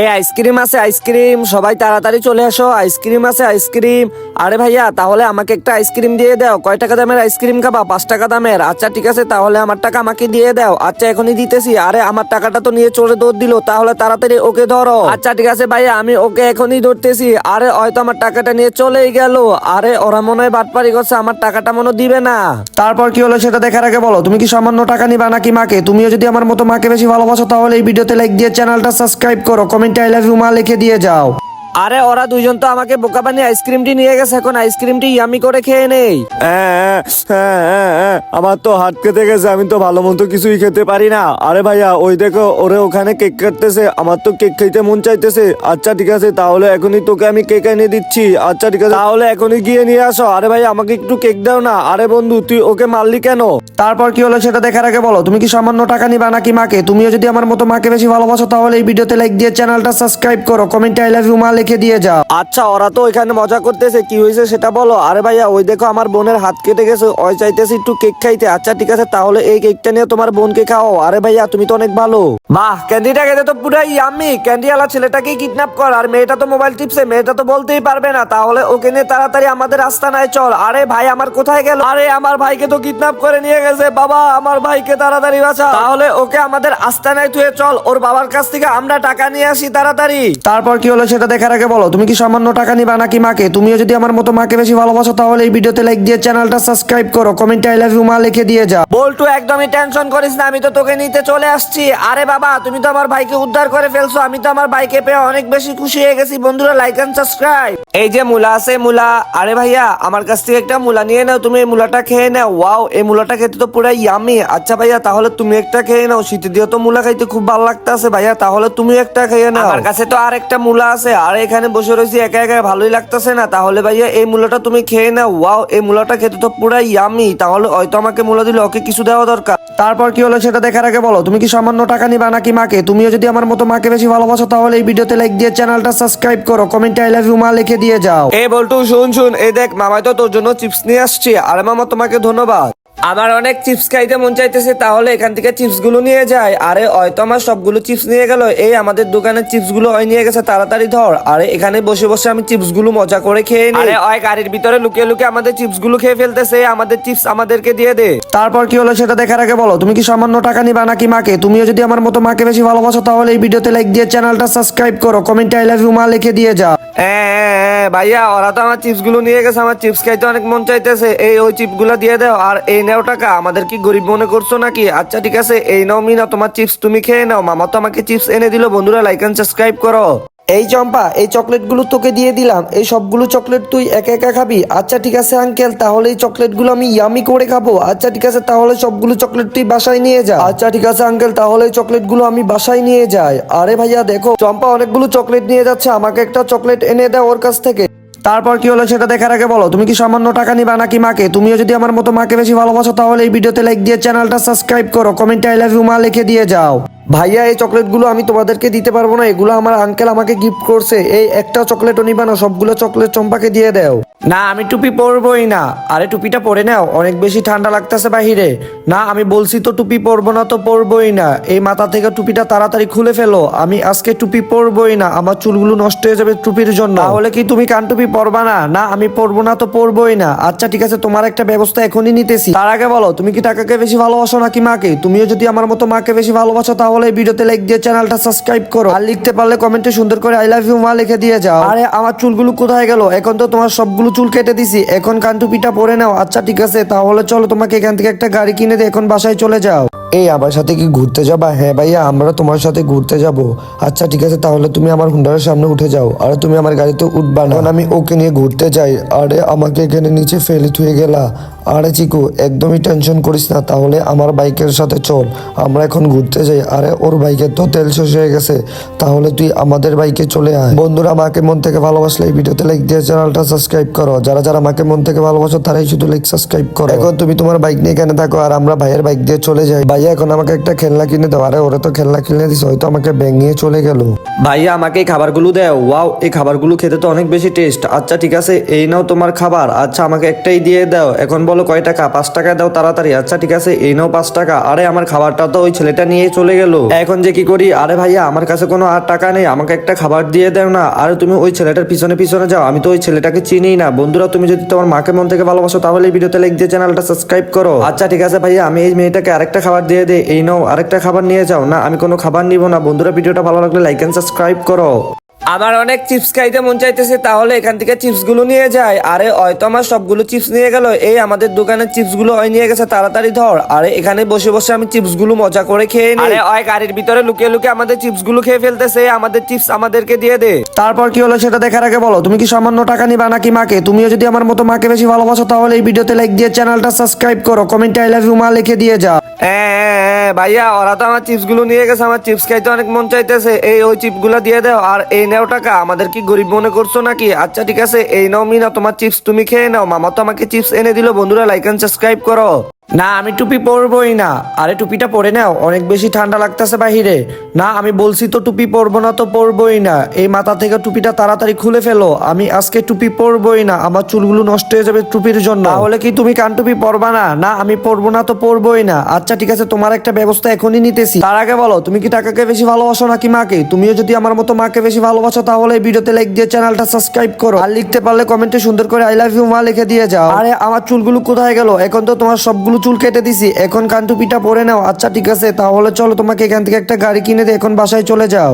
এই আইসক্রিম আছে, আইসক্রিম। সবাই তাড়াতাড়ি চলে আসো, আইসক্রিম আছে, আইসক্রিম। আরে ভাইয়া, তাহলে আমাকে একটা আইসক্রিম দিয়ে দাও। কয় টাকা দামের আইসক্রিম খাবা? পাঁচ টাকা দামের। আচ্ছা ঠিক আছে, তাহলে আমার টাকা আমাকে দিয়ে দাও। আচ্ছা এখনই দিতেছি। আরে, আমার টাকাটা তো নিয়ে চলে দৌড় দিল, তাহলে তাড়াতাড়ি ওকে ধরো। আচ্ছা ঠিক আছে, ভাইয়া, আমি ওকে এখনই ধরতেছি। আরে, হয়তো আমার টাকাটা নিয়ে চলেই গেল। আরে, ওরা মনে হয় বাটপারি করছে, আমার টাকাটা মনে দিবে না। তারপর কি হলো সেটা দেখার আগে বলো, তুমি কি সামান্য টাকা নিবা নাকি মাকে? তুমিও যদি আমার মতো মাকে বেশি ভালোবাসো, তাহলে এই ভিডিওতে লাইক দিয়ে চ্যানেলটা সাবস্ক্রাইব করো কমেন্টে আই লাভ ইউ মা লিখে দিয়ে যাও। আরে ওরা দুইজন তো আমাকে বোকা বানিয়ে আইসক্রিমটি নিয়ে গেছে এখন আইসক্রিমটি ইয়ামি করে খেয়ে নেই। হ্যাঁ, হ্যাঁ, হ্যাঁ, হ্যাঁ, আমার তো হাত কেটে গেছে আমি তো ভালো মতো কিছুই খেতে পারি না। আরে ভাইয়া ওই দেখো ওরে ওখানে কেক কাটতেছে আমার তো কেক খেতে মন চাইতেছে। আচ্ছা ঠিক আছে তাহলে এখনই তোকে আমি কেক এনে দিচ্ছি। আচ্ছা ঠিক আছে তাহলে এখনই গিয়ে নিয়ে আসো। আরে ভাই আমাকে একটু কেক দাও না। আরে বন্ধু তুই ওকে মারলি কেন? তারপর কি হলো সেটা দেখার আগে বলো তুমি কি সামান্য টাকা নিবা নাকি মাকে? তুমিও যদি আমার মতো মাকে বেশি ভালোবাসো তাহলে এই ভিডিওতে লাইক দিয়ে চ্যানেলটা সাবস্ক্রাইব করো। কমেন্টে আই লাভ ইউ মা লিখে দিয়ে যাও। আচ্ছা ওরা তো ওইখানে মজা করতেছে কি হয়েছে সেটা বলো। আরে ভাইয়া ওই দেখো আমার বোনের হাত কেটে গেছে ওই চাইতেছে একটু কেক খাইতে। আচ্ছা ঠিক আছে তাহলে এই কেকটা নিয়ে তোমার বোনকে খাও আরে ভাইয়া তুমি তো অনেক ভালো। বাহ ক্যান্ডিটা খেতে তো পুরাই আমি ক্যান্ডিওয়ালা ছেলেটাকে কিডন্যাপ কর আর মেয়েটা তো মোবাইল টিপছে মেয়েটা তো বলতেই পারবে না। তাহলে ওকে নিয়ে তাড়াতাড়ি আমাদের আস্তানায় চল। আরে ভাই আমার কোথায় গেল? আরে আমার ভাইকে তো কিডন্যাপ করে নিয়ে গেছে। বাবা আমার ভাইকে তাড়াতাড়ি বাঁচা তাহলে ওকে আমাদের আস্তানায় তুই চল। ওর বাবার কাছ থেকে আমরা টাকা নিয়ে আসি তাড়াতাড়ি। তারপর কি হলো সেটা দেখার আগে বলো তুমি কি সামান্য টাকা নিবা নাকি মাকে? তুমিও যদি আমার মতো মাকে বেশি ভালোবাসো তাহলে এই ভিডিওতে লাইক দিয়ে চ্যানেলটা সাবস্ক্রাইব করো। কমেন্টে আই লাভ ইউ মা লিখে দিয়ে যাও। বল্টু একদমই টেনশন করিস না আমি তো তোকে নিতে চলে আসছি। আরে বাবা তুমি তো আমার ভাইকে উদ্ধার করে ফেলছো আমি তো আমার ভাইকে পেয়ে অনেক বেশি খুশি হয়ে গেছি। বন্ধুরা লাইক এন্ড সাবস্ক্রাইব এই যে মুলা আছে মুলা আরে ভাইয়া আমার কাছ থেকে একটা মুলা নিয়ে নাও তুমি এই মুলাটা খেয়ে নাও। ওয়াও এই মুলাটা খেতে তো পুরো ইয়ামি আচ্ছা ভাইয়া তাহলে তুমি একটা খেয়ে নাও। শীতের দিয়ে তো মুলা খাইতে খুব ভালো লাগতেছে ভাইয়া তাহলে তুমি একটা খেয়ে নাও। আমার কাছে তো আর একটা মুলা আছে আর এখানে বসে রয়েছি, একা একা ভালোই লাগতেছে না। তাহলে ভাইয়া, এই মুলাটা তুমি খেয়ে নাও। ওয়াও, এই মুলাটা খেতে তো পুরাই ইয়ামি তাহলে হয়তো আমাকে মুলা দিলে ওকে কিছু দেওয়া দরকার। তারপর কি হলো সেটা দেখার আগে বলো। তুমি কি সামান্য টাকা নিবা নাকি মাকে? তুমিও যদি আমার মতো মাকে বেশি ভালোবাসো, তাহলে এই ভিডিওতে লাইক দিয়ে চ্যানেলটা সাবস্ক্রাইব করো। কমেন্টে আই লাভ ইউ মা লিখে দিয়ে যাও। এই বলটু, শুন শুন। এই দেখ, মামাই তো তোর জন্য চিপস নিয়ে আসছি। আর মামা, তোমাকে ধন্যবাদ। আমার অনেক চিপস খাইতে মন চাইতেছে তাহলে এখান থেকে চিপসগুলো নিয়ে যায়। আরে হয়তো আমার সবগুলো চিপস নিয়ে গেল। এই আমাদের দোকানের চিপসগুলো ওই নিয়ে গেছে তাড়াতাড়ি ধর। আরে এখানে বসে বসে আমি চিপসগুলো মজা করে খেয়ে নিই। আরে ওই গাড়ির ভিতরে লুকিয়ে লুকিয়ে আমাদের চিপসগুলো খেয়ে ফেলতেছে আমাদের চিপস আমাদেরকে দিয়ে দে। তারপর কি হলো সেটা দেখার আগে বলো তুমি কি সামান্য টাকা নিবা নাকি মাকে? তুমিও যদি আমার মতো মাকে বেশি ভালোবাসো তাহলে এই ভিডিওতে লাইক দিয়ে চ্যানেলটা সাবস্ক্রাইব করো। কমেন্টে আই লাভ ইউ মা লিখে দিয়ে যাও। হ্যাঁ, হ্যাঁ, হ্যাঁ, ভাইয়া ওরা তো আমার চিপসগুলো নিয়ে গেছে আমার চিপস খাইতে অনেক মন চাইতেছে। এই ওই চিপসগুলো দিয়ে দাও আর এই নাও টাকা। আমাদের কি গরিব মনে করছ নাকি? আচ্ছা ঠিক আছে, এই নাও মিনা, তোমার চিপস তুমি খেয়ে নাও। মামা তো আমাকে চিপস এনে দিল। বন্ধুরা লাইক এন্ড সাবস্ক্রাইব করো। এই চম্পা, এই চকলেটগুলো তোকে দিয়ে দিলাম। এই সবগুলো চকলেট তুই একা একা খাবি? আচ্ছা ঠিক আছে আঙ্কেল তাহলে এই চকলেটগুলো আমি ইয়ামি করে খাব। আচ্ছা ঠিক আছে, তাহলে সবগুলো চকলেট তুই বাসায় নিয়ে যা। আচ্ছা ঠিক আছে আঙ্কেল তাহলে এই চকলেটগুলো আমি বাসায় নিয়ে যাই। আরে ভাইয়া, দেখো, চম্পা অনেকগুলো চকলেট নিয়ে যাচ্ছে। আমাকে একটা চকলেট এনে দাও ওর কাছ থেকে। তারপর কি হলো সেটা দেখার আগে বলো, তুমি কি সামান্য টাকা নিবা নাকি মাকে? তুমিও যদি আমার মতো মাকে বেশি ভালোবাসো, তাহলে এই ভিডিওতে লাইক দিয়ে চ্যানেলটা সাবস্ক্রাইব করো। কমেন্টে আই লাভ ইউ মা লিখে দিয়ে যাও। ভাইয়া, এই চকলেটগুলো আমি তোমাদেরকে দিতে পারব না, এগুলো আমার আঙ্কেল আমাকে গিফট করছে। এই একটা চকলেটও নিবা না, সবগুলো চকলেট চম্পাকে দিয়ে দাও। না, আমি টুপি পরবই না। আরে, টুপিটা পরে নাও, অনেক বেশি ঠান্ডা লাগতেছে বাহিরে। না, আমি বলছি তো টুপি পরবো না তো পরবই না। এই মাথা থেকে টুপিটা তাড়াতাড়ি খুলে ফেলো। আমি আজকে টুপি পরবই না, আমার চুলগুলো নষ্ট হয়ে যাবে টুপির জন্য। তাহলে কি তুমি কান টুপি পরবা না? না, আমি পরবো না তো পরবই না। আচ্ছা ঠিক আছে, তোমার একটা ব্যবস্থা এখনই নিতেছি। তার আগে বলো, তুমি কি টাকাকে বেশি ভালোবাসো নাকি মাকে? তুমিও যদি আমার মতো মাকে বেশি ভালোবাসো, তাহলে এই ভিডিওতে লাইক দিয়ে চ্যানেলটা সাবস্ক্রাইব করো। আর লিখতে পারলে কমেন্টে সুন্দর করে আই লাভ ইউ মা লিখে দিয়ে যাও। আরে, আমার চুলগুলো কোথায় গেল? এখন তো তোমার সবগুলো চুল কেটে দিছি। এখন কানটুপিটা পরে নাও। আচ্ছা ঠিক আছে, তাহলে চলো তোমাকে এখান থেকে একটা গাড়ি কিনে দিয়ে এখন বাসায় চলে যাও। এই, আমার সাথে কি ঘুরতে যাবা? হ্যাঁ ভাইয়া, আমরা তোমার সাথে ঘুরতে যাব। আচ্ছা ঠিক আছে, তাহলে তুমি আমার হুন্ডারের সামনে উঠে যাও, আর তুমি আমার গাড়িতে উঠবা না। আমি ওকে নিয়ে ঘুরতে যাই। আরে, আমাকে এখানে নিচে ফেলে থুয়ে গেলা। আরে চিকু, একদমই টেনশন করিস না, তাহলে আমার বাইকের সাথে চল। আমরা এখন ঘুরতে যাই। আরে, ওর বাইকের তো তেল শেষ হয়ে গেছে। তাহলে তুই আমাদের বাইকে চলে আয়। বন্ধুরা, আমাকে মন থেকে ভালোবাসলে এই ভিডিওতে লাইক দিয়ে চ্যানেলটা সাবস্ক্রাইব করো। যারা যারা আমাকে মন থেকে ভালোবাসো, তারাই শুধু লাইক সাবস্ক্রাইব করো। এখন তুমি তোমার বাইক নিয়ে কেন থাকো, আর আমরা ভাইয়ের বাইক দিয়ে চলে যাই। ভাইয়া এখন আমাকে একটা খেলনা কিনে দাও। আরে, ওরা তো খেলনা কিনে দিছে হয়তো আমাকে ব্যাগ চলে গেল। ভাইয়া, আমাকে এই খাবারগুলো দেও। ওয়াও, এই খাবারগুলো খেতে তো অনেক বেশি টেস্ট। আচ্ছা ঠিক আছে, এই নাও তোমার খাবার। আচ্ছা আমাকে একটাই দিয়ে দাও। এখন বলো কয় টাকা? পাঁচ টাকা দাও তাড়াতাড়ি। আচ্ছা ঠিক আছে, এই নাও পাঁচ টাকা। আরে, আমার খাবারটা তো ওই ছেলেটা নিয়ে চলে গেল। এখন যে কি করি? আরে ভাইয়া, আমার কাছে কোনো আর টাকা নেই। আমাকে একটা খাবার দিয়ে দাও না। আরে, তুমি ওই ছেলেটার পিছনে পিছনে যাও। আমি তো ওই ছেলেটাকে চিনি না। বন্ধুরা, তুমি যদি তোমার মাকে মন থেকে ভালোবাসো, তাহলে ভিডিওতে লাইক দিয়ে চ্যানেলটা সাবস্ক্রাইব করো। আচ্ছা ঠিক আছে ভাইয়া, আমি এই মেয়েটাকে আরেকটা খাবার দিয়ে দে এই নাও আরেকটা খাবার নিয়ে যাও। না আমি কোনো খাবার নিব না। বন্ধুরা ভিডিওটা ভালো লাগলে লাইক এন্ড সাবস্ক্রাইব করো। আমার অনেক চিপস খাইতে মন চাইতেছে তাহলে এখান থেকে চিপসগুলো নিয়ে যায় আরে হয়তো আমার সবগুলো চিপস নিয়ে গেল। এই আমাদের দোকানের চিপসগুলো ওই নিয়ে গেছে তাড়াতাড়ি ধর। আরে এখানে বসে বসে আমি চিপসগুলো মজা করে খেয়ে নিই। আরে ওই গাড়ির ভিতরে লুকিয়ে লুকিয়ে আমাদের চিপসগুলো খেয়ে ফেলতেছে। আমাদের চিপস আমাদেরকে দিয়ে দে। তারপর কি হলো সেটা দেখার আগে বলো তুমি কি সামান্য টাকা নিবা নাকি মাকে? তুমিও যদি আমার মতো মাকে বেশি ভালোবাসো তাহলে এই ভিডিওতে লাইক দিয়ে চ্যানেলটা সাবস্ক্রাইব করো। কমেন্টে আই লাভ ইউ মা লিখে দিয়ে যাও হ্যাঁ, হ্যাঁ, হ্যাঁ, ভাইয়া, ওরা তো আমার চিপসগুলো নিয়ে গেছে, আমার চিপস খাইতে অনেক মন চাইতেছে। এই ওই চিপসগুলো দিয়ে দাও, আর এই নাও টাকা। আমাদের কি গরিব মনে করছ নাকি? আচ্ছা ঠিক আছে, এই নাও মিনা, তোমার চিপস তুমি খেয়ে নাও। মামা তো আমাকে চিপস এনে দিল। বন্ধুরা লাইক এন্ড সাবস্ক্রাইব করো। না, আমি টুপি পরবই না। আরে, টুপিটা পরে নাও, অনেক বেশি ঠান্ডা লাগতেছে বাহিরে। না, আমি বলছি তো টুপি পরবো না তো পরবই না। এই মাথা থেকে টুপিটা তাড়াতাড়ি খুলে ফেলো। আমি আজকে টুপি পরবই না, আমার চুলগুলো নষ্ট হয়ে যাবে টুপির জন্য। তাহলে কি তুমি কান টুপি পরবা না? না, আমি পরবো না তো পরবই না। আচ্ছা ঠিক আছে, তোমার একটা ব্যবস্থা এখনই নিতেছি। তার আগে বলো, তুমি কি টাকাকে বেশি ভালোবাসো নাকি মাকে? তুমিও যদি আমার মতো মাকে বেশি ভালোবাসো, তাহলে এই ভিডিওতে লাইক দিয়ে চ্যানেলটা সাবস্ক্রাইব করো। আর লিখতে পারলে কমেন্টে সুন্দর করে আই লাভ ইউ মা লিখে দিয়ে যাও। আরে, আমার চুলগুলো কোথায় গেল? এখন তো তোমার সবগুলো চুল কেটে দিছি। এখন কান পিঠা পরে নাও। আচ্ছা ঠিক আছে, তাহলে চলো তোমাকে এখান থেকে একটা গাড়ি কিনে দিয়ে এখন বাসায় চলে যাও।